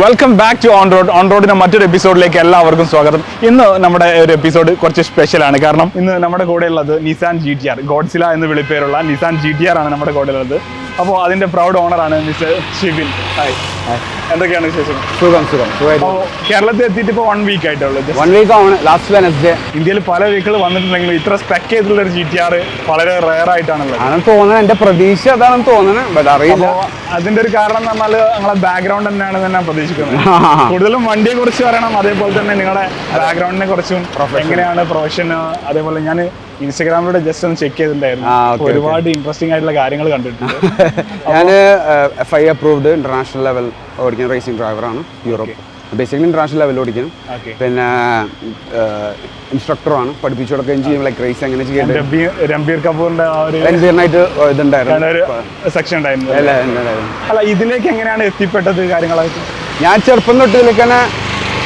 Welcome back to on road on റോഡിന്റെ മറ്റൊരു എപ്പിസോഡിലേക്ക് എല്ലാവർക്കും സ്വാഗതം. ഇന്ന് നമ്മുടെ ഒരു എപ്പിസോഡ് കുറച്ച് സ്പെഷ്യലാണ് കാരണം ഇന്ന് നമ്മുടെ കൂടെയുള്ളത് Nissan G T R Godzilla എന്ന് വിളിപ്പേരുള്ള നിസാൻ ജി ടി ആർ ആണ് നമ്മുടെ കൂടെ ഉള്ളത് അപ്പോൾ അതിന്റെ പ്രൗഡ് ഓണറാണ് മിസ്റ്റർ ഷിബിൻ. ഹായ് എന്തൊക്കെയാണ് വിശേഷം? സുഖം സുഖം. സുഖമായിട്ട് കേരളത്തിൽ എത്തിയിട്ട് ഇപ്പോൾ വൺ വീക്ക് ആയിട്ടുള്ളത് വൺ വീക്ക് ആണ്. ലാസ്റ്റ് വെനസ്ഡേ ഇന്ത്യയിൽ പല വീക്കുകൾ വന്നിട്ടുണ്ടെങ്കിലും ഇത്ര സ്പെക്ക് ചെയ്തിട്ടുള്ള ഒരു ജി ടി ആർ വളരെ റെയർ ആയിട്ടാണുള്ളത്. അങ്ങനെ തോന്നുന്നത് എന്റെ പ്രതീക്ഷ അതാണെന്ന് തോന്നുന്നത് ബട്ട് അറിയില്ല. അതിന്റെ ഒരു കാരണം എന്ന് പറഞ്ഞാൽ നിങ്ങളെ ബാക്ക്ഗ്രൗണ്ട് തന്നെയാണ് ഞാൻ പ്രതീക്ഷിക്കുന്നത്. കൂടുതലും വണ്ടിയെ കുറിച്ച് പറയണം. അതേപോലെ തന്നെ നിങ്ങളുടെ ബാക്ക്ഗ്രൗണ്ടിനെ കുറിച്ചും എങ്ങനെയാണ് പ്രൊഫഷൻ അതേപോലെ ഞാൻ ഇൻസ്റ്റാഗ്രാമിലൂടെ ജസ്റ്റ് ഒന്ന് ചെക്ക് ചെയ്തിട്ടുണ്ടായിരുന്നു. ഒരുപാട് ഇൻട്രസ്റ്റിംഗ് ആയിട്ടുള്ള കാര്യങ്ങൾ കണ്ടിട്ടുണ്ട്. ഞാൻ F I approved international level ഓടിക്കുന്ന റേസിംഗ് ഡ്രൈവറാണ് യൂറോപ്പ് ബേസിക്കലി ഇന്റർനാഷണൽ ലെവൽ ഓടിക്കണം പിന്നെ ഇൻസ്ട്രക്ടറാണ് പഠിപ്പിച്ചു കൊടുക്കുകയും ചെയ്യും ലൈക്ക് റേസ് എങ്ങനെ ചെയ്യാൻ രംബീർ കപൂറിന്റെ രണ്ടുപേരിനായിട്ട് ഇതുണ്ടായിരുന്നു. സെക്ഷൻ ഉണ്ടായിരുന്നു അല്ല, ഇതിലേക്ക് എങ്ങനെയാണ് എത്തിപ്പെട്ടത് കാര്യങ്ങളായിട്ട് ഞാൻ ചെറുപ്പം തൊട്ട് ഇതിലേക്ക് തന്നെ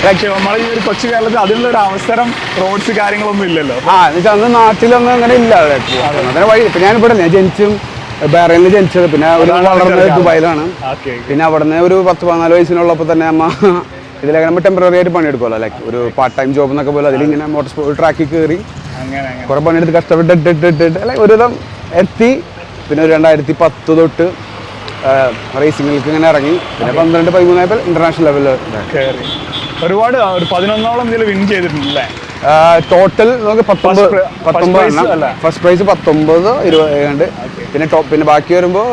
പക്ഷേ നമ്മൾ ഈ ഒരു കൊച്ചു കേരളത്തിൽ അതിനുള്ള ഒരു അവസരം റോഡ്സ് കാര്യങ്ങളൊന്നും ഇല്ലല്ലോ. ആ എന്നുവെച്ചാൽ അന്ന് നാട്ടിലൊന്നും അങ്ങനെ ഇല്ല അതിനെ വഴി ഇപ്പൊ ഞാൻ ഇവിടെ ഞാൻ ജനിച്ചും ബഹ്റൈനിൽ ജനിച്ചത്. പിന്നെ വളർന്നത് ദുബായിലാണ്. പിന്നെ അവിടുന്ന് ഒരു പത്ത് പതിനാല് വയസ്സിനുള്ളപ്പോൾ തന്നെ അമ്മ ഇതിലൊക്കെ നമ്മൾ ടെമ്പററി ആയിട്ട് പണിയെടുക്കുമല്ലോ ലൈക്ക് ഒരു പാർട്ട് ടൈം ജോബ് എന്നൊക്കെ പോലെ അതിലിങ്ങനെ മോട്ടോർ സ്പോർട്ട് ട്രാക്കിൽ കയറി അങ്ങനെ അങ്ങനെ. കുറേ പണിയെടുത്ത് കഷ്ടപ്പെട്ട് ഇട്ടിട്ട് ഇട്ട് ഇട്ട് ഇട്ട് അല്ലെ ഒരുവിധം എത്തി. പിന്നെ ഒരു രണ്ടായിരത്തി പത്ത് തൊട്ട് റേസിംഗിലേക്ക് ഇങ്ങനെ ഇറങ്ങി. പിന്നെ പന്ത്രണ്ട് പതിമൂന്നായപ്പോൾ ഇന്റർനാഷണൽ ലെവലിൽ കയറി ഒരുപാട് ഒരു പതിനൊന്നോളം ഇതിൽ വിൻ ചെയ്തിട്ടുണ്ടല്ലേ ടോട്ടൽ നമുക്ക് പത്തൊമ്പത് പത്തൊമ്പത് അല്ല? ഫസ്റ്റ് പ്രൈസ് പത്തൊമ്പത് ഇരുപത് പിന്നെ ടോപ്പ് പിന്നെ ബാക്കി വരുമ്പോൾ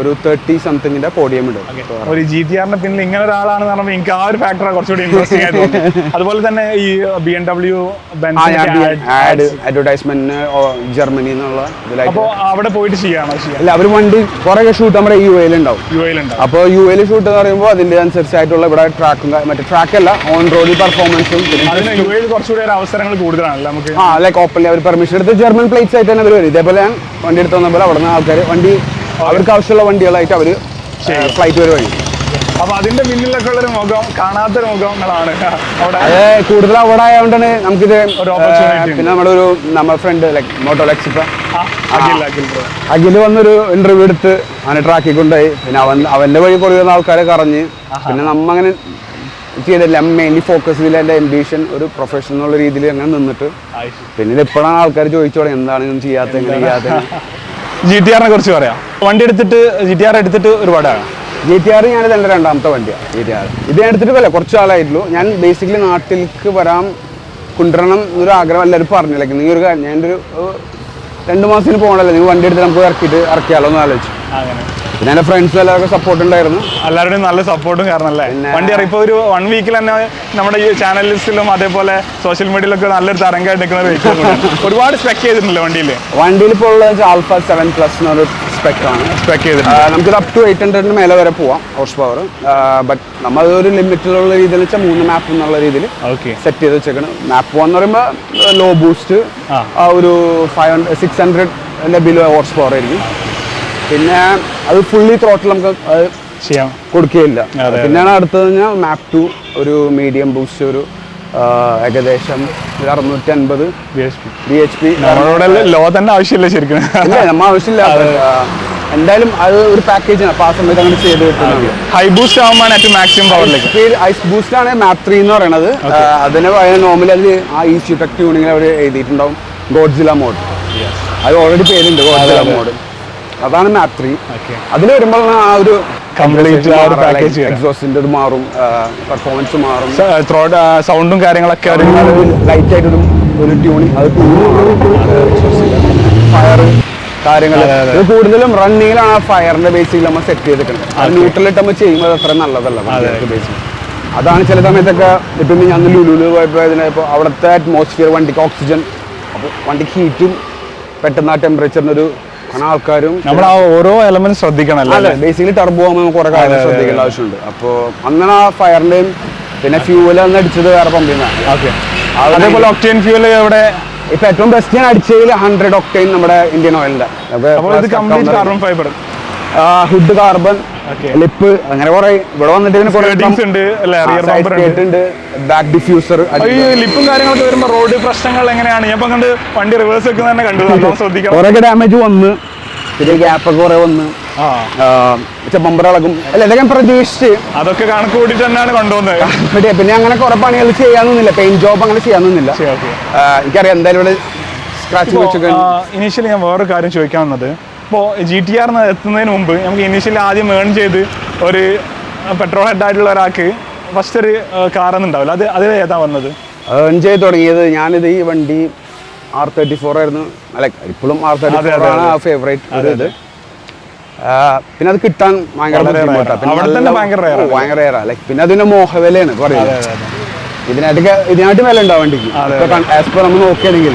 ഒരു തേർട്ടി സംതിങ്ങിന്റെ പോഡിയം ഉണ്ട് ഒരു ജി ടി ആറിന്റെ പിന്നിൽ ഇങ്ങനെ ഒരാളാണെന്ന് പറയുമ്പോൾ എനിക്ക് ആ ഒരു ഫാക്ടറാണ് കുറച്ചുകൂടി ഇൻട്രസ്റ്റിംഗ് ആയിട്ട് അതുപോലെ തന്നെ ഈ B M W advertisement ad അഡ്വർടൈസ്മെന്റിന് Germany എന്നുള്ള അപ്പോൾ അവിടെ പോയിട്ട് ചെയ്യാണോ? ചെയ്യാം. അല്ല അവർ വണ്ടി കുറേ ഷൂട്ട് നമ്മുടെ യു എയിൽ ഉണ്ടാവും യു എയിൽ ഉണ്ടാവും അപ്പോൾ യു എയിൽ ഷൂട്ട് എന്ന് പറയുമ്പോൾ അതിന്റെ അനുസരിച്ചായിട്ടുള്ള ഇവിടെ ട്രാക്കും മറ്റേ ട്രാക്ക് അല്ല ഓൺ റോഡിൽ പെർഫോമൻസും അതിന് യു എയിൽ കുറച്ചുകൂടി അവസരങ്ങൾ കൂടുതലാണല്ലേ നമുക്ക്. ആ ലൈക്ക് ഓപ്പൺലി അവർ പെർമിഷൻ എടുത്ത് ജർമ്മൻ പ്ലേറ്റ്സ് ആയിട്ട് തന്നെ അവർ വരും. ഇതേപോലെ ഞാൻ വണ്ടി എടുത്ത് വന്നപ്പോൾ അവിടെ നിന്ന് ആൾക്കാർ വണ്ടി അവർക്ക് ആവശ്യമുള്ള വണ്ടികളായിട്ട് അവർ ഫ്ലൈറ്റ് വരെ വഴി. അപ്പൊ അതിന്റെ പിന്നിലൊക്കെ ഉള്ളൊരു മുഖം കാണാത്ത മുഖങ്ങളാണ്. അതെ കൂടുതൽ അവിടെ ആയതുകൊണ്ടാണ് നമുക്കിത് പിന്നെ നമ്മുടെ ഒരു നമ്മുടെ ഫ്രണ്ട് ലൈക്ക് മോട്ടോ ലെക്സിപ്പ ആ, അഖിൽ വന്നൊരു ഇന്റർവ്യൂ എടുത്ത് അവനെ ട്രാക്കിൽ കൊണ്ടുപോയി. പിന്നെ അവൻ അവന്റെ വഴി കുറേ ആൾക്കാരെ കറഞ്ഞ്. പിന്നെ നമ്മ അങ്ങനെ ചെയ്തില്ല മെയിൻലി ഫോക്കസ് ചെയ്തില്ല. എന്റെ എംബിഷൻ ഒരു പ്രൊഫഷണൽ രീതിയിൽ അങ്ങനെ നിന്നിട്ട്. പിന്നെ ഇപ്പോഴാണ് എപ്പോഴാണ് ആൾക്കാർ ചോദിച്ചോളെ എന്താണ് ചെയ്യാത്ത എങ്ങനെ ചെയ്യാത്ത ജി ടി ആറിനെ കുറിച്ച് പറയാം. വണ്ടി എടുത്തിട്ട് ജി ടി ആർ എടുത്തിട്ട് ഒരുപാടാണ്. ജി ടി ആർ ഞാനിത് എന്റെ രണ്ടാമത്തെ വണ്ടിയാണ് ജി ടി ആർ ഇത് ഞാൻ എടുത്തിട്ട് വല്ല കുറച്ച് ആളായിട്ടുള്ളൂ. ഞാൻ ബേസിക്കലി നാട്ടിലേക്ക് വരാൻ കൊണ്ടുവരണം എന്നൊരു ആഗ്രഹം എല്ലാവരും പറഞ്ഞില്ല? നീ ഒരു കാര്യം ഞാൻ ഒരു രണ്ട് മാസത്തിന് പോകണല്ലോ നിങ്ങൾ വണ്ടി എടുത്ത് നമുക്ക് ഇറക്കിയിട്ട് ഇറക്കിയാലോ എന്ന് ആലോചിച്ചു. പിന്നെ എന്റെ ഫ്രണ്ട്സ് എല്ലാവർക്കും സപ്പോർട്ട് ഉണ്ടായിരുന്നു. എല്ലാവരുടെയും നല്ല സപ്പോർട്ടും കാരണം അല്ലേ? വണ്ടി ഇപ്പൊ ഇപ്പോൾ ഒരു വൺ വീക്കിൽ തന്നെ നമ്മുടെ ഈ ചാനലിസ്റ്റിലും അതേപോലെ സോഷ്യൽ മീഡിയയിലൊക്കെ നല്ലൊരു തരംഗമായിട്ട് നിൽക്കുന്ന കൂടിയാണ്. ഒരുപാട് സ്പെക്ക് ചെയ്തിട്ടുണ്ടല്ലോ വണ്ടിയിൽ വണ്ടിയിൽ ഇപ്പോൾ ഉള്ളത് ആൽഫ സെവൻ പ്ലസ് എന്നൊരു സ്പെക്ടാണ് സ്പെക്ക് ചെയ്തിട്ടുണ്ട്. നമുക്കിത് അപ് ടു എയ്റ്റ് ഹൺഡ്രഡിന് മേലെ വരെ പോവാം ഹോഴ്സ് പവർ ബട്ട് നമ്മൾ ഒരു ലിമിറ്റിലുള്ള രീതിയിൽ വെച്ചാൽ മൂന്ന് മാപ്പ് എന്നുള്ള രീതിയിൽ ഓക്കെ സെറ്റ് ചെയ്ത് വെച്ചേക്കണം. മാപ്പ് എന്ന് പറയുമ്പോൾ ലോ ബൂസ്റ്റ് ഒരു ഫൈവ് ഹൺഡ്രഡ് സിക്സ് ഹൺഡ്രഡിന്റെ ബിലോ ഹോഴ്സ് പവർ ആയിരിക്കും. പിന്നെ അത് ഫുള്ളി ത്രോട്ടിൽ നമുക്ക് ചെയ്യാം. കൊടുക്കുകയില്ല. പിന്നെയാണ് അടുത്തത് കഴിഞ്ഞാൽ മാപ്പ് ടു ഒരു മീഡിയം ബൂസ്റ്റ് ഒരു ഏകദേശം അറുന്നൂറ്റി അൻപത് B H P B H P നമ്മളോട് ലോ തന്നെ ആവശ്യമില്ല ശരിക്കും. ഇല്ല നമ്മ ആവശ്യമില്ല. എന്തായാലും അത് ഒരു പാക്കേജാണ് അപ്പോൾ ആ സമയത്ത് അങ്ങനെ ചെയ്ത് കിട്ടുന്നത് ഹൈ ബൂസ്റ്റ് ആകുമ്പോൾ ഏറ്റവും മാക്സിമം പവറിലേക്ക് ഐസ് ബൂസ്റ്റ് ആണ് മാപ് ത്രീ എന്ന് പറയുന്നത് അതിന് നോർമലി അതിൽ ആ ഈസ് ഇഫക്റ്റ് ട്യൂണിങ്ങിൽ അവർ എഴുതിയിട്ടുണ്ടാവും. ഗോഡ്സില മോഡ് അത് ഓൾറെഡി പേരുണ്ട് ഗോഡ്സില മോഡ് അതാണ് മാപ്പ് ത്രീ അതിൽ വരുമ്പോൾ ആ ഒരു കംപ്ലീറ്റ് ആ ഒരു പാക്കേജ്. ഇത് മാറും പെർഫോമൻസ് മാറും. സൗണ്ടും കാര്യങ്ങളൊക്കെ ഒരു ലൈറ്റ് ആയിട്ടൊരു ഒരു ട്യൂണിങ് അത് ഫയർ കാര്യങ്ങൾ കൂടുതലും റണ്ണിങ്ങിലാണ് ആ ഫയറിന്റെ ബേസിൽ നമ്മൾ സെറ്റ് ചെയ്തിട്ടുണ്ട്. അത് ന്യൂട്രലിട്ട് നമ്മൾ ചെയ്യുമ്പോൾ അത് അത്ര നല്ലതല്ല ബേസിൽ അതാണ് ചില സമയത്തൊക്കെ ഇപ്പം ഞാൻ ലുലുലു പോയപ്പോൾ ഇതിനിപ്പോൾ അവിടുത്തെ അറ്റ്മോസ്ഫിയർ വണ്ടിക്ക് ഓക്സിജൻ അപ്പോൾ വണ്ടിക്ക് ഹീറ്റും പെട്ടെന്ന് ആ ടെമ്പറേച്ചറിനൊരു കാരണം ആൾക്കാരും നമ്മൾ ആ ഓരോ എലമെന്റ് ശ്രദ്ധിക്കണം അല്ല ബേസിക്കലി ടർബോ ആകുമ്പോൾ നമുക്ക് കുറെ കാര്യങ്ങൾ ശ്രദ്ധിക്കേണ്ട ആവശ്യമുണ്ട്. അപ്പോൾ അങ്ങനെ ആ ഫയറിന്റെയും പിന്നെ ഫ്യൂവൽ അന്ന് അടിച്ചത് വേറെ പമ്പിൽ നിന്നാണ് ഓക്കെ അതേപോലെ ഒക്ടേൻ ഫ്യൂൽ ഇവിടെ ഇപ്പൊ ഏറ്റവും ബെസ്റ്റ് ഞാൻ അടിച്ചതിൽ ഹൺഡ്രഡ് ഒക്ടൈൻ നമ്മുടെ ഇന്ത്യൻ ഓയിലിന്റെ ഹുഡ് കാർബൺ. ലിപ്പ് അങ്ങനെ കുറെ ഇവിടെ വന്നിട്ട്. ഉണ്ട് ബാക്ക് ഡിഫ്യൂസർ ലിപ്പും കാര്യങ്ങളൊക്കെ വരുമ്പോ റോഡ് പ്രശ്നങ്ങൾ എങ്ങനെയാണ്? ഞാൻ കണ്ട് വണ്ടി റിവേഴ്സ് വെക്കുന്ന തന്നെ കണ്ടു നല്ലോണം ശ്രദ്ധിക്കണം. കുറെ ഡാമേജ് വന്ന് ചെറിയ ഗ്യാപ്പ് ഒക്കെ കുറെ വന്ന് ഇളകും. അല്ല ഇതൊക്കെ പ്രതീക്ഷിച്ച്. അതൊക്കെ കണക്ക് കൂട്ടിട്ട് തന്നെയാണ് കൊണ്ടുവന്നത്. പിന്നെ അങ്ങനെ കുറെ പണികൾ ചെയ്യാനൊന്നുമില്ല പെയിന്റ് ജോബ് അങ്ങനെ ചെയ്യാനൊന്നുമില്ല എനിക്കറിയാം എന്തായാലും ഇവിടെ സ്ക്രാച്ച് വെച്ചൊക്കെ ഇനീഷ്യലി ഞാൻ വേറൊരു കാര്യം ചോദിക്കാൻ വന്നത്. ഇപ്പോൾ ജി ടി ആർ എത്തുന്നതിന് മുമ്പ് നമുക്ക് ഇനീഷ്യലി ആദ്യം ഏൺ ചെയ്ത് ഒരു പെട്രോൾ ഹെഡ് ആയിട്ടുള്ള ഒരാൾക്ക് ഫസ്റ്റ് ഒരു കാറൊന്നും ഉണ്ടാവില്ല. അത് അതിൽ ഏതാ വന്നത്? ഏൺ ചെയ്ത് തുടങ്ങിയത് ഞാനിത് ഈ വണ്ടി ആർ തേർട്ടി ഫോർ ആയിരുന്നു. അല്ല ഇപ്പോഴും ആർ തേർട്ടി ഫോർ ആണ് ആ ഫേവറേറ്റ് ഒരു ഇത്. പിന്നെ അത് കിട്ടാൻ ഭയങ്കര ഭയങ്കര rare ലൈക്ക് പിന്നെ അതിന്റെ മോഹവിലയാണ് പറയുന്നത്. ഇതിനായിട്ട് ഇതിനായിട്ട് വില ഉണ്ടാവും വണ്ടിക്ക്. അതെ, ആസ് പെർ നമ്മൾ നോക്കുകയാണെങ്കിൽ.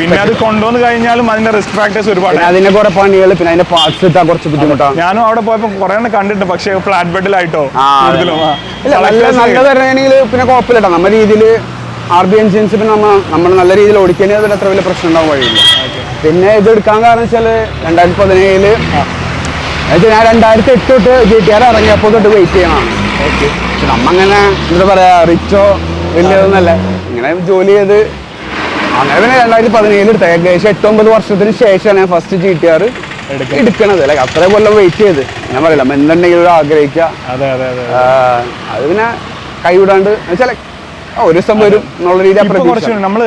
പിന്നെ അത് കൊണ്ടുവന്ന് കഴിഞ്ഞാലും അതിന്റെ റിസ്ക് ഫാക്ടേഴ്സ് ഒരുപാട്. പിന്നെ അതിന്റെ കുറെ പണികൾ പിന്നെ അതിന്റെ പാർട്സ് കിട്ടാൻ കുറച്ച് ബുദ്ധിമുട്ടാണ് ഞാനും അവിടെ പോയപ്പോൾ കുറെ കണ്ടിട്ടുണ്ട്. പക്ഷേ ഫ്ലാറ്റ് ബെഡിലായിട്ടോ നല്ല നല്ല പിന്നെ കുഴപ്പമില്ല നമ്മുടെ രീതിയിൽ ആർ ബി എൻജിൻസ് പിന്നെ നമ്മൾ നമ്മൾ നല്ല രീതിയിൽ ഓടിക്കഴിഞ്ഞാൽ അതിൽ അത്ര വലിയ പ്രശ്നം വഴിയില്ല. പിന്നെ ഇത് എടുക്കാൻ കാരണം വെച്ചാൽ രണ്ടായിരത്തി പതിനേഴിൽ ഞാൻ രണ്ടായിരത്തി എട്ട് തൊട്ട് ജി ടി ആർ ഇറങ്ങിയപ്പോൾ തൊട്ട് വെയിറ്റ് ചെയ്യണം നമ്മങ്ങനെ എന്താ പറയാ റിച്ചോ വലിയതൊന്നല്ല ഇങ്ങനെ ജോലി ചെയ്ത് അങ്ങനെ പിന്നെ രണ്ടായിരത്തി പതിനേഴിൽ എടുത്ത. ഏകദേശം എട്ടൊമ്പത് വർഷത്തിന് ശേഷമാണ് ഞാൻ ഫസ്റ്റ് ജി ടി ആർ. എടുക്കണത്. അല്ലെ അത്ര കൊല്ലം വെയിറ്റ് ചെയ്ത്. ഞാൻ പറയില്ല എന്തുണ്ടെങ്കിലും ആഗ്രഹിക്കുക. അതെ പിന്നെ കൈവിടാണ്ട് വെച്ചാൽ ഒരു ദിവസം വരും എന്നുള്ള കുറച്ച് നമ്മൾ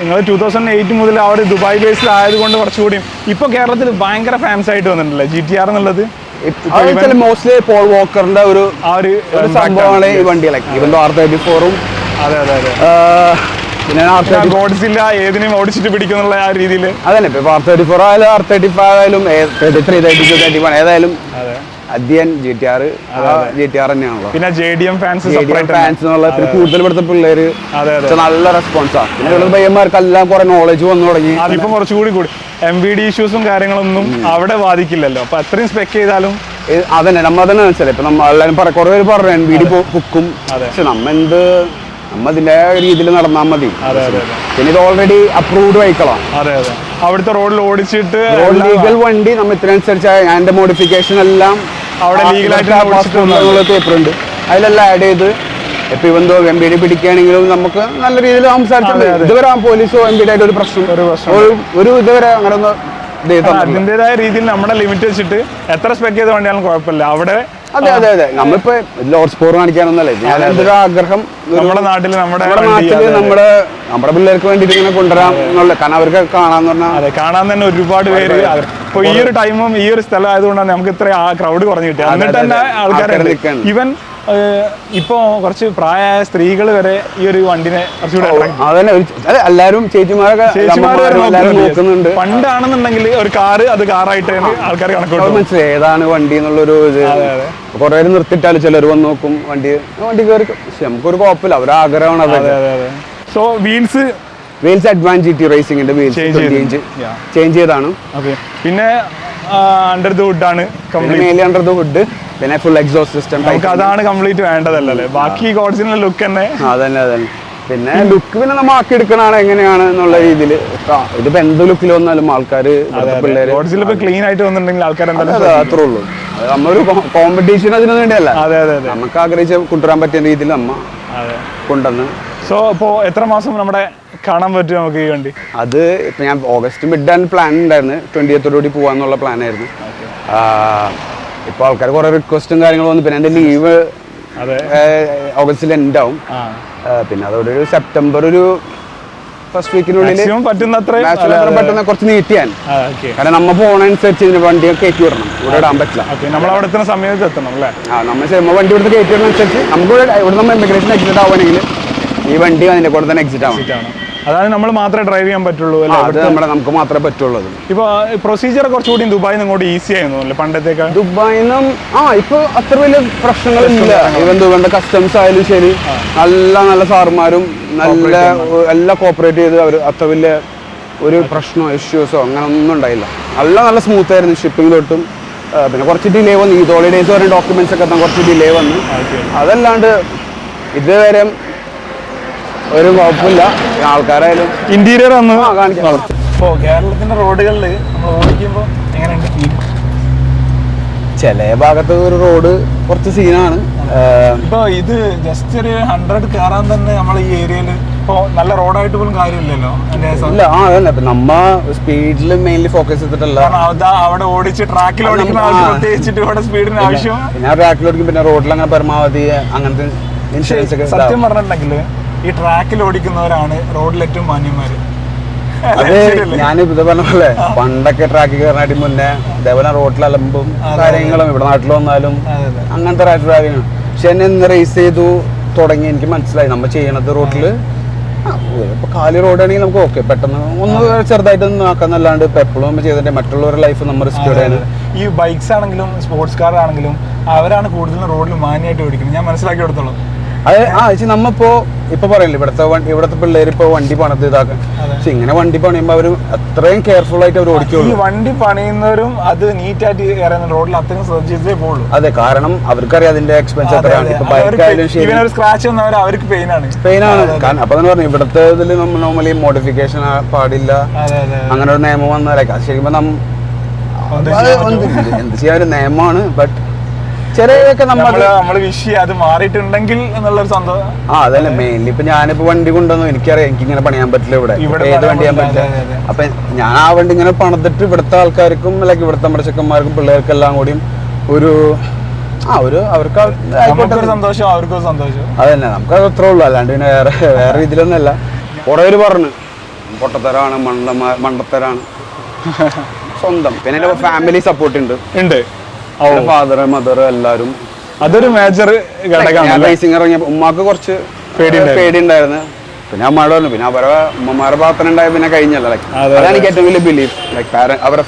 നിങ്ങൾ ടൂ തൗസൻഡ് എയ്റ്റ് മുതൽ ആ ഒരു ദുബായ് ബേസിൽ ആയതുകൊണ്ട് കുറച്ചുകൂടി ഇപ്പൊ കേരളത്തിൽ ഭയങ്കര ഫാൻസ് ആയിട്ട് വന്നിട്ടുണ്ടല്ലേ ജി ടി ആർ എന്നുള്ളത്? മോസ്റ്റ്ലി പോൾ വോക്കറിന്റെ ഒരു ആ ഒരു സംഭവമാണ് ഈ വണ്ടി. ലൈക്ക് ഇവൻ ആർ തേർട്ടി ഫോറും പിന്നെ ഗോഡ്സില്ല ഏതിനും ഓടിച്ചിട്ട് പിടിക്കുന്നുള്ള ആ രീതിയിൽ അതന്നെ ഇപ്പൊ ആർ തേർട്ടി ഫോർ ആയാലും ആർ തേർട്ടി ഫൈവ് ആയാലും thirty three thirty two thirty one ഏതായാലും അതെ. അധ്യയൻ G T R G T R തന്നെയാണല്ലോ. പിന്നെ J D M fans fans എന്നുള്ള കൂടുതൽ ഇവിടുത്തെ പിള്ളേര് നല്ല റെസ്പോൺസാണ് പിന്നെ പയ്യന്മാർക്കെല്ലാം കുറെ നോളജ് വന്നു തുടങ്ങി. അതിപ്പം കുറച്ചുകൂടി കൂടി. എം വി ഡി ഇഷ്യൂസും കാര്യങ്ങളൊന്നും അവിടെ ബാധിക്കില്ലല്ലോ. അപ്പൊ അത്രയും സ്പെക്ക് ചെയ്താലും അതന്നെ നമ്മൾ അതന്നെ മനസ്സിലായി. ഇപ്പൊ നമ്മൾ എല്ലാവരും കുറെ പേര് പറഞ്ഞു എൻ ബി ഡി പൊക്കും. പക്ഷെ നമ്മ എന്ത് നമ്മ ഇതിന്റെ രീതിയിൽ നടന്നാൽ മതി. പിന്നെ ഇത് ഓൾറെഡി അപ്രൂവ്ഡ് വെഹിക്കിളാണ് അവിടുത്തെ റോഡിൽ ഓടിച്ചിട്ട് റോഡ് ലീഗൽ വണ്ടി നമ്മൾ ഇത്രയനുസരിച്ച് അതിന്റെ മോഡിഫിക്കേഷൻ എല്ലാം അവിടെ ഉണ്ട്. അതിലെല്ലാം ആഡ് ചെയ്ത് ഇപ്പൊ ഇവന്തോ എം ബി ഡി പിടിക്കുകയാണെങ്കിലും നമുക്ക് നല്ല രീതിയിൽ സംസാരിച്ചിട്ടുണ്ട്. ഇതുവരെ ആ പോലീസോ എം ബി ഡി ആയിട്ട് ഒരു പ്രശ്നം ഒരു ഇതുവരെ അങ്ങനെ ഒന്ന്. അതിന്റെതായ രീതിയിൽ നമ്മുടെ ലിമിറ്റ് വെച്ചിട്ട് എത്ര സ്പെക്ക് ചെയ്ത വണ്ടിയാലും കുഴപ്പമില്ല. അവിടെ അതെ അതെ അതെ. നമ്മളിപ്പോ ലോഡ് സ്പോർ കാണിക്കാനൊന്നല്ലേ ഞാൻ എന്തൊരു ആഗ്രഹം നമ്മുടെ നാട്ടിൽ നമ്മുടെ നാട്ടിൽ. നമ്മുടെ നമ്മുടെ പിള്ളേർക്ക് വേണ്ടി ഇങ്ങനെ കൊണ്ടുവരാം എന്നുള്ള കാരണം അവർക്ക് കാണാന്ന് പറഞ്ഞാൽ അതെ കാണാൻ തന്നെ ഒരുപാട് പേര് ഇപ്പൊ ഈ ഒരു ടൈമും ഈ ഒരു സ്ഥലം ആയതുകൊണ്ടാണ് നമുക്ക് ഇത്ര ക്രൗഡ് കുറഞ്ഞു കിട്ടിയത്. എന്നിട്ട് തന്നെ ആൾക്കാര് ഇവൻ ഇപ്പൊ കുറച്ച് പ്രായമായ സ്ത്രീകൾ വരെ ഈ ഒരു വണ്ടിനെ കുറച്ചുകൂടെ. അതന്നെ എല്ലാരും ചേച്ചിമാരൊക്കെ നോക്കുന്നുണ്ട്. പണ്ടാണെന്നുണ്ടെങ്കിൽ ഒരു കാറ് അത് കാറായിട്ട് ആൾക്കാർ കണക്കൂട്ടും മനസ്സിലായി. ഏതാണ് വണ്ടി എന്നുള്ളൊരു. കുറെ പേര് നിർത്തിയിട്ടാലും ചിലർ വന്ന് നോക്കും വണ്ടി. വണ്ടി കയറി നമുക്കൊരു കുഴപ്പമില്ല. അവരുടെ ആഗ്രഹമാണ് അതെ so wheels wheels advance G T റേസിംഗിന്റെ wheels. Change ചെയ്താണ്. പിന്നെ അണ്ടർ ദ വുഡ് ആണ് മേലി അണ്ടർ ദ ഹുഡ് പിന്നെ ഫുൾ എക്സോസ്റ്റ് സിസ്റ്റം നമുക്ക് അതാണ് കംപ്ലീറ്റ് വേണ്ടതല്ലേ? ബാക്കി ഗോഡ്സിന്റെ ലുക്ക് തന്നെ. അതന്നെ അതന്നെ. പിന്നെ ലുക്ക് പിന്നെ നമ്മൾ ആക്കി എടുക്കണാണ് എങ്ങനെയാണ് എന്നുള്ള രീതിയിൽ ഇതിപ്പോ എന്ത് ലുക്കിൽ വന്നാലും ആൾക്കാർ പിള്ളേര് ഗോഡ്സിൽ ഇപ്പൊ ക്ലീൻ ആയിട്ട് വന്നിട്ടുണ്ടെങ്കിൽ ആൾക്കാർ അതെ, എന്തായാലും അത്രേ ഉള്ളൂ. അത് നമ്മളൊരു കോമ്പറ്റീഷൻ അതിന് വേണ്ടിയല്ല. അതെ അതെ അതെ. നമുക്ക് ആഗ്രഹിച്ച കൊണ്ടുവരാൻ പറ്റിയ രീതിയിൽ നമ്മ അതെ. കൊണ്ടുവന്ന്. സോ ഇപ്പോ എത്ര മാസം നമ്മുടെ കാണാൻ പറ്റും നമുക്ക് ഈ വണ്ടി? അത് ഇപ്പൊ ഞാൻ ഓഗസ്റ്റ് മിഡ് ആണ് പ്ലാൻ ഉണ്ടായിരുന്നു ട്വന്റിയത്തോടുകൂടി പോവാന്നുള്ള പ്ലാൻ ആയിരുന്നു. ഇപ്പൊ ആൾക്കാർ കുറെ റിക്വസ്റ്റും കാര്യങ്ങളും വന്നു. പിന്നെ എന്റെ ലീവ് അതെ. ഓഗസ്റ്റിൽ എൻഡ് ആവും. ആ. ആ, പിന്നെ അതോടെ ഒരു സെപ്റ്റംബർ ഒരു ഫസ്റ്റ് വീക്കിനുള്ളിൽ പറ്റുന്ന കുറച്ച് നീട്ടിയാൻ കാരണം നമ്മ പോണനുസരിച്ച് ഇതിന് വണ്ടി കയറ്റി വിടണം. ഇവിടെ ഇടാൻ പറ്റില്ല. നമ്മൾ അവിടെ എത്തുന്ന സമയത്ത് എത്തണം അല്ലേ? ആ നമ്മൾ വണ്ടി ഇവിടുത്തെ കയറ്റി വിടുന്നതനുസരിച്ച് നമുക്ക് ഇവിടെ നമ്മൾ ഇമിഗ്രേഷൻ എക്സിറ്റ് ആവുകയാണെങ്കിൽ ഈ വണ്ടി അതിന്റെ കൂടെ തന്നെ എക്സിറ്റ് ആവണം. അതായത് നമ്മൾ മാത്രമേ ഡ്രൈവ് ചെയ്യാൻ പറ്റുള്ളൂ അല്ലേ? അത് നമ്മുടെ നമുക്ക് മാത്രമേ പറ്റുള്ളൂ ഇപ്പൊ പ്രൊസീജിയർ കുറച്ചുകൂടി ദുബായിൽ നിന്ന് ഇങ്ങോട്ട് ഈസി ആയിരുന്നു അല്ലേ പണ്ടത്തേക്കാൾ? ദുബായിൽ നിന്നും ആ ഇപ്പൊ അത്ര വലിയ പ്രശ്നങ്ങളില്ല ഇവൻ ദുബൈന്റെ കസ്റ്റംസ് ആയാലും ശരി നല്ല നല്ല സാറുമാരും നല്ല എല്ലാം കോപ്പറേറ്റ് ചെയ്ത് അവർ അത്ര വലിയ ഒരു പ്രശ്നമോ ഇഷ്യൂസോ അങ്ങനെ ഒന്നും ഉണ്ടായില്ല. നല്ല നല്ല സ്മൂത്ത് ആയിരുന്നു ഷിപ്പിംഗ് തൊട്ടും. പിന്നെ കുറച്ച് ഡിലേ വന്നു. ഈ ഹോളിഡേസ് വരെ ഡോക്യുമെന്റ്സ് ഒക്കെ കുറച്ച് ഡിലേ വന്നു. അതല്ലാണ്ട് ഇതുവരെ ഒരു കുഴപ്പമില്ല. ആൾക്കാരായാലും ഇന്റീരിയർ ആണ് കാണിക്കാം. ഇപ്പോ കേരളത്തിന്റെ റോഡുകളിൽ നമ്മൾ ഓടിക്കുമ്പോൾ എങ്ങനെയുണ്ട്? ചില ഭാഗത്ത് ഒരു റോഡ് കുറച്ച് സീനാണ്. ഇപ്പൊ ഇത് ജസ്റ്റ് ഒരു ഹൺഡ്രഡ് കയറാൻ തന്നെ നമ്മൾ ഈ ഏരിയയിൽ ഇപ്പോ നല്ല റോഡായിട്ട് പോലും കാര്യമില്ലല്ലോ. ഇല്ല ആ അതന്നെ. നമ്മ സ്പീഡിൽ മെയിൻലി ഫോക്കസ് ചെയ്തിട്ടല്ല. അവിടെ ഓടിച്ച് ട്രാക്കിൽ ഓടിക്കുന്ന ആ. ആൾക്ക് പ്രത്യേകിച്ചിട്ട് ഇവിടെ സ്പീഡിന് ആവശ്യം. ഞാൻ ട്രാക്കിലോടിക്കും പിന്നെ റോഡിൽ അങ്ങനെ പരമാവധി അങ്ങനത്തെ ഇൻഷുറൻസ് ഒക്കെ സത്യം. പറഞ്ഞിട്ടുണ്ടെങ്കിൽ ഈ ട്രാക്കിൽ ഓടിക്കുന്നവരാണ് റോഡിൽ ഏറ്റവും മാന്യന്മാര്. അതെ? ഞാൻ ഇത് പറഞ്ഞ പോലെ പണ്ടൊക്കെ ട്രാക്കിൽ കയറാനായിട്ട് മുന്നേ ഇതേപോലെ റോഡിൽ അലമ്പും. കാര്യങ്ങളും ഇവിടെ നാട്ടിൽ വന്നാലും. അങ്ങനത്തെ റാറ്റ് ഡ്രൈവിംഗ് പക്ഷെ എന്നെ ഇന്ന് റേസ് ചെയ്തു തുടങ്ങി എനിക്ക് മനസ്സിലായി. നമ്മൾ ചെയ്യണത് റോഡിൽ ഇപ്പൊ കാലി റോഡാണെങ്കിൽ നമുക്ക് ഓക്കെ പെട്ടെന്ന് ഒന്ന് ചെറുതായിട്ട് ഒന്ന് ആക്കാന്നല്ലാണ്ട് ഇപ്പൊ എപ്പോഴും നമ്മൾ ചെയ്തിട്ട് മറ്റുള്ളവരുടെ ലൈഫ് നമ്മൾ റിസ്ക് ഇടാണ് ഈ ബൈക്സ് ആണെങ്കിലും സ്പോർട്സ് കാർ ആണെങ്കിലും അവരാണ് കൂടുതലും റോഡിൽ മാന്യമായിട്ട് ഓടിക്കുന്നത്. ഞാൻ മനസ്സിലാക്കി കൊടുത്തോളൂ അത് ആ ചേച്ചി നമ്മപ്പോ ഇപ്പൊ പറയല്ലേ ഇവിടുത്തെ ഇവിടത്തെ പിള്ളേർ ഇപ്പൊ വണ്ടി പണിത് ഇതാക്കാൻ. പക്ഷെ ഇങ്ങനെ വണ്ടി പണിയുമ്പോ അവർ അത്രയും കെയർഫുൾ ആയിട്ട് അവർ ഈ ഓടിക്കുള്ളൂ വണ്ടി പണിയുന്നവരും അത് നീറ്റ് ആയിട്ട് ഇറങ്ങുന്ന റോഡിൽ അത്രയും ശ്രദ്ധിച്ചേ പോകുള്ളൂ അതെ കാരണം അവർക്കറിയാം അതിന്റെ എക്സ്പെൻസ് എത്രയാണ് ഇപ്പൊ ശരി. സ്ക്രാച്ച് വന്നവർ അവർക്ക് പെയിൻ ആണ്. പെയിൻ ആണ്. കാരണം അപ്പൊ പറഞ്ഞു ഇവിടുത്തെ ഇതിൽ നമ്മൾ നോർമലി മോഡിഫിക്കേഷൻ പാടില്ല. അങ്ങനെ ഒരു നിയമം വന്നാലേ ശരിക്കും എന്ത് എന്ത് ചെയ്യാൻ ഒരു നിയമമാണ് ബട്ട് ചെറിയൊക്കെ നമ്മൾ വിഷ് അത് മാറിയിട്ടുണ്ടെങ്കിൽ എന്നുള്ളൊരു സന്തോഷം. ആ അതല്ല മെയിൻലി ഇപ്പൊ ഞാനിപ്പോ വണ്ടി കൊണ്ടുവന്നു. എനിക്കറിയാം എനിക്ക് ഇങ്ങനെ പണിയാൻ പറ്റില്ല ഇവിടെ. ഏത് വണ്ടി ചെയ്യാൻ പറ്റില്ല. അപ്പൊ ഞാൻ ആ വണ്ടി ഇങ്ങനെ പണിതിട്ട് ഇവിടുത്തെ ആൾക്കാർക്കും അല്ലെങ്കിൽ ഇവിടുത്തെ നമ്മുടെ ചെക്കന്മാർക്കും പിള്ളേർക്കും എല്ലാം കൂടിയും ഒരു ആ ഒരു അവർക്ക് സന്തോഷം അവർക്കും സന്തോഷം അതന്നെ നമുക്ക് അത് അത്രേ ഉള്ളൂ. അല്ലാണ്ട് പിന്നെ വേറെ വേറെ രീതിയിലൊന്നുമല്ല. കുറെ പേര് പറഞ്ഞു പൊട്ടത്തരാണ് മണ്ട മണ്ടത്തരാണ്. സ്വന്തം. പിന്നെ ഫാമിലി സപ്പോർട്ട് ഉണ്ട്. ഉണ്ട്. ഫാദർ മദർ എല്ലാവരും. അതൊരു മേജർ ഘടകമാണ് റേസിംഗ് ഇറങ്ങിയപ്പോൾ ഉമ്മാക്ക് കുറച്ച് പേടിയുണ്ടായിരുന്നു. പേടിയുണ്ടായിരുന്നു. പിന്നെ അമ്മയുടെ പറഞ്ഞു പിന്നെ അവരെ ഉമ്മമാരുടെ പ്രാർത്ഥന ഉണ്ടായ പിന്നെ കഴിഞ്ഞല്ലോ. ലൈക്ക് അതെ, അതാണ് എനിക്ക് ഏറ്റവും വലിയ ബിലീഫ് ലൈക്ക് അവരുടെ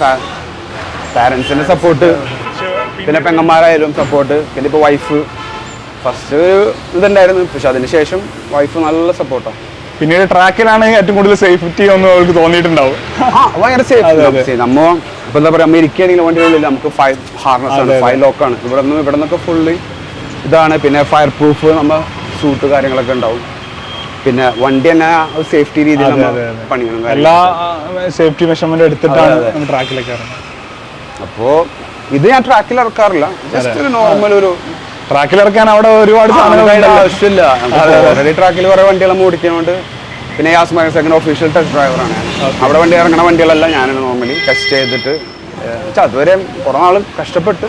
പാരൻസിന്റെ സപ്പോർട്ട് പിന്നെ പെങ്ങന്മാരായാലും സപ്പോർട്ട് പിന്നെ ഇപ്പോൾ വൈഫ് ഫസ്റ്റ് ഒരു ഇതുണ്ടായിരുന്നു. പക്ഷെ അതിന് ശേഷം വൈഫ് നല്ല സപ്പോർട്ടാണ് പിന്നീട് ട്രാക്കിലാണ് ഏറ്റവും കൂടുതൽ സേഫ്റ്റി ഒന്നും അവർക്ക് തോന്നിയിട്ടുണ്ടാവും ഭയങ്കര. സേഫ് നമ്മ ഇപ്പൊ എന്താ പറയാ അമേരിക്കയാണെങ്കിൽ വണ്ടികളിൽ നമുക്ക് ഫൈവ് ഹാർനസ് ആണ്. ഫൈവ് ലോക്ക് ആണ് ഇവിടെ നിന്ന് ഇവിടെ നിന്നൊക്കെ ഫുള്ളി ഇതാണ് പിന്നെ ഫയർ പ്രൂഫ് നമ്മ സൂട്ട് കാര്യങ്ങളൊക്കെ ഉണ്ടാവും പിന്നെ വണ്ടി തന്നെ സേഫ്റ്റി രീതിയിൽ നമ്മൾ. പണിയണം എല്ലാ സേഫ്റ്റി മെഷർമെന്റ് എടുത്തിട്ടാണ് ട്രാക്കിലൊക്കെ അതെ. നമ്മൾ ട്രാക്കിലേക്ക് അപ്പോ ഇത് ഞാൻ ട്രാക്കിൽ ഇറക്കാറില്ല ജസ്റ്റ് ഒരു നോർമൽ ഒരു ട്രാക്കിൽ ഇറക്കാൻ അവിടെ ഒരുപാട് സാധനങ്ങൾ. ആവശ്യമില്ല. ഓൾറെഡി ട്രാക്കിൽ കുറെ വണ്ടികൾ നമ്മൾ ഓടിക്കുന്നതുകൊണ്ട് പിന്നെ യാസ്മാൻ സെക്കൻഡ് ഒഫീഷ്യൽ ടെസ്റ്റ് ഡ്രൈവറാണ് അവിടെ വണ്ടി ഇറങ്ങുന്ന വണ്ടികളെല്ലാം ഞാനാണ് നോർമലി ടെസ്റ്റ് ചെയ്തിട്ട് അതുവരെ കുറെ നാൾ കഷ്ടപ്പെട്ട്.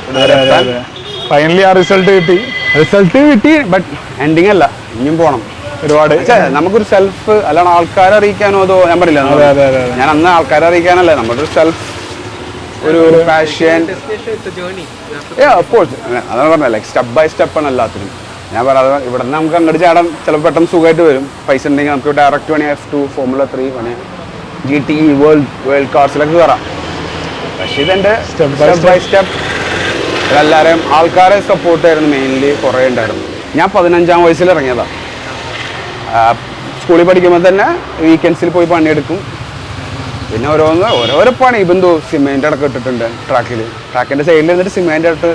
ഫൈനലി ആ റിസൾട്ട് കിട്ടി. റിസൾട്ട് കിട്ടി ബട്ട് എൻഡിങ് അല്ല. ഇനിയും പോകണം ഒരുപാട്. നമുക്കൊരു സെൽഫ് അല്ലാണ്ട് ആൾക്കാരെ അറിയിക്കാനോ അതോ ഞാൻ പറയില്ല. ഞാൻ അന്ന് ആൾക്കാരെ അറിയിക്കാനല്ല. നമ്മുടെ ഒരു സെൽഫ് ഒരു ഒരു പാഷൻ അതാണ് പറഞ്ഞത്. ലൈക്ക് സ്റ്റെപ്പ് ബൈ സ്റ്റെപ്പ് ആണ് എല്ലാത്തിനും. ഞാൻ പറയാം ഇവിടെ നിന്ന് നമുക്ക് അങ്ങോട്ട് ചാടാൻ ചിലപ്പോൾ പെട്ടെന്ന് സുഖമായിട്ട് വരും. പൈസ ഉണ്ടെങ്കിൽ നമുക്ക് ഡയറക്റ്റ് വേണേ എഫ് ടു ഫോമുല ത്രീ വേണേ ജി ടി വേൾഡ് വേൾഡ് കാർസിലൊക്കെ കയറാം. പക്ഷേ ഇതെന്റെ സ്റ്റെപ്പ് ബൈ സ്റ്റെപ്പ് എല്ലാവരെയും ആൾക്കാരെ സപ്പോർട്ടായിരുന്നു മെയിൻലി കുറേ ഉണ്ടായിരുന്നു. ഞാൻ പതിനഞ്ചാം വയസ്സിൽ ഇറങ്ങിയതാണ് സ്കൂളിൽ പഠിക്കുമ്പോൾ തന്നെ വീക്കെൻഡ്സിൽ പോയി പണിയെടുക്കും. പിന്നെ ഓരോന്ന് ഓരോരോ പണി എന്തോ സിമെന്റ് അടക്കം ഇട്ടിട്ടുണ്ട് ട്രാക്കിൽ ട്രാക്കിന്റെ സൈഡിൽ ഇരുന്നിട്ട് സിമെന്റ് ഇട്ട്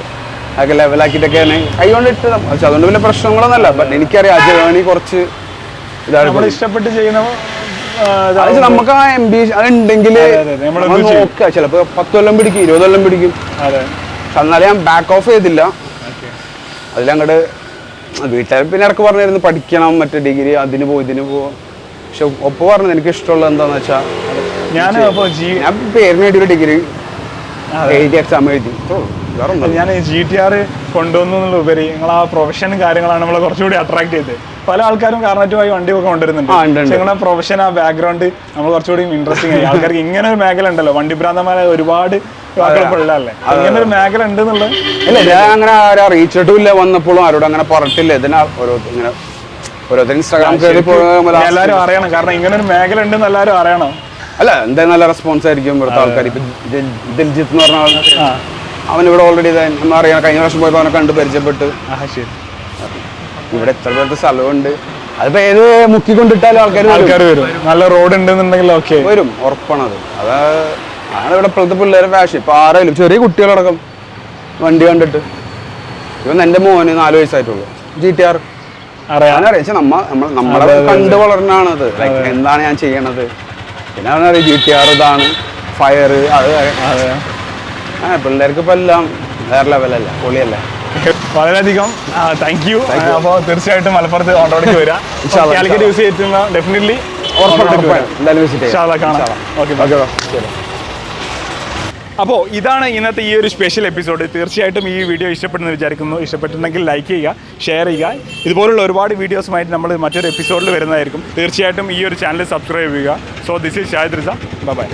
അതൊക്കെ ലെവലാക്കിയിട്ടൊക്കെയാണ് കൈകൊണ്ട് ഇട്ട് പക്ഷെ അതുകൊണ്ട് വലിയ പ്രശ്നങ്ങളൊന്നുമല്ല. ബട്ട് എനിക്കറിയാം ആ ജേണി കുറച്ച് ഇതാണ് ഇഷ്ടപ്പെട്ട് ചെയ്യുന്ന നമുക്ക് ആ എം ബി അത് ഉണ്ടെങ്കിൽ. നോക്കുക. ചിലപ്പോൾ പത്ത് കൊല്ലം പിടിക്കും ഇരുപത് കൊല്ലം പിടിക്കും. എന്നാലും ഞാൻ ബാക്ക് ഓഫ് ചെയ്തില്ല. അതിലങ്ങോട്ട് വീട്ടുകാർ പിന്നെ ഇടയ്ക്ക് പറഞ്ഞിരുന്നു പഠിക്കണം മറ്റേ ഡിഗ്രി അതിന് പോ ഇതിന് പോ പക്ഷെ ഒപ്പ് പറഞ്ഞത് എനിക്ക് ഇഷ്ടമുള്ളത് എന്താണെന്ന് വെച്ചാൽ ഞാൻ ഞാൻ ഒരു ഡിഗ്രി എക്സാം എഴുതി ഞാൻ ജി ടി ആർ കൊണ്ടുവന്നു എന്നുള്ള ഉപരി നിങ്ങൾ ആ പ്രൊഫഷൻ കാര്യങ്ങളാണ് നമ്മളെ കുറച്ചുകൂടി അട്രാക്ട് ചെയ്തത്. പല ആൾക്കാരും കാരണറ്റുമായി വണ്ടി ഒക്കെ കൊണ്ടുവരുന്നുണ്ട്. നിങ്ങളുടെ പ്രൊഫഷൻ ആ ബാക്ക്ഗ്രൗണ്ട് നമ്മൾ കുറച്ചുകൂടി ഇൻട്രസ്റ്റിംഗ് ആയി. ആൾക്കാർക്ക് ഇങ്ങനെ ഒരു മേഖല ഉണ്ടല്ലോ. വണ്ടി ഭ്രാന്തന്മാരെ ഒരുപാട് ഉള്ളതല്ലേ ഇങ്ങനെ ഒരു മേഖല ഉണ്ട് എന്നുള്ളത് ഇല്ല ഞാൻ അങ്ങനെ ആരും അറിയിച്ചിട്ടും ഇല്ല വന്നപ്പോഴും ആരോടും അങ്ങനെ പറഞ്ഞിട്ടില്ല. ഇതിനാ ഓരോ ഇങ്ങനെ ഓരോരുത്തർ ഇൻസ്റ്റാഗ്രാം കയറി പോകുമ്പോൾ എല്ലാരും എല്ലാവരും അറിയണം. കാരണം ഇങ്ങനെ ഒരു മേഖല ഉണ്ടെന്ന് എല്ലാവരും അറിയണം. അല്ല എന്താ നല്ല റെസ്പോൺസ് ആയിരിക്കും ഇവിടുത്തെ ആൾക്കാർ ഇപ്പൊ ദിൽ- ദിൽജിത്ത് എന്ന് പറഞ്ഞ ആൾ അവൻ ഇവിടെ ഓൾറെഡി എന്താ അറിയാം കഴിഞ്ഞ വർഷം പോയപ്പോൾ അവനെ കണ്ട് പരിചയപ്പെട്ട്. ഇവിടെ എത്ര പേർക്ക് സ്ഥലമുണ്ട്. അതിപ്പോ ഏത് മുക്കി കൊണ്ടിട്ടാലും ആൾക്കാർ ആൾക്കാർ വരും. നല്ല റോഡ് ഉണ്ടെന്നുണ്ടെങ്കിൽ ഓക്കെ വരും ഉറപ്പാണത്. അത് അതാണ് ഇവിടെ ഇപ്പോഴത്തെ പിള്ളേരെ ഫാഷൻ ഇപ്പൊ ആരായാലും ചെറിയ കുട്ടികളടക്കം വണ്ടി കണ്ടിട്ട്. ഇവൻ എന്റെ മോന് നാല് വയസ്സായിട്ടുള്ളൂ. ജി ടി ആർ അറിയാം. നമ്മ നമ്മളെ കണ്ടു വളർന്നാണത്. ലൈക്ക് എന്താണ് ഞാൻ ചെയ്യണത്? പിന്നെ പറഞ്ഞാൽ ജി ടി ആർ ഇതാണ് ഫയർ അത് അതെ. ആ പിള്ളേർക്ക് ഇപ്പം എല്ലാം വേറെ ലെവലല്ല പൊളിയല്ലേ? വളരെയധികം താങ്ക് യു അപ്പോൾ തീർച്ചയായിട്ടും മലപ്പുറത്ത് റോഡിലേക്ക് വരാം കാലിക്കറ്റ് യൂസ് ചെയ്യുന്ന ഡെഫിനറ്റ്ലി ഉറപ്പായും എന്തായാലും വിസിറ്റ് ചെയ്യാം. കാണാം. ഓക്കെ ഓക്കെ അപ്പോൾ ഇതാണ് ഇന്നത്തെ ഈ ഒരു സ്പെഷ്യൽ എപ്പിസോഡ് തീർച്ചയായിട്ടും ഈ വീഡിയോ ഇഷ്ടപ്പെടുന്നു വിചാരിക്കുന്നു. ഇഷ്ടപ്പെട്ടിട്ടുണ്ടെങ്കിൽ ലൈക്ക് ചെയ്യുക ഷെയർ ചെയ്യുക. ഇതുപോലുള്ള ഒരുപാട് വീഡിയോസുമായിട്ട് നമ്മൾ മറ്റൊരു എപ്പിസോഡിൽ വരുന്നതായിരിക്കും. തീർച്ചയായിട്ടും ഈ ഒരു ചാനൽ സബ്സ്ക്രൈബ് ചെയ്യുക. So this is Shahid Riza bye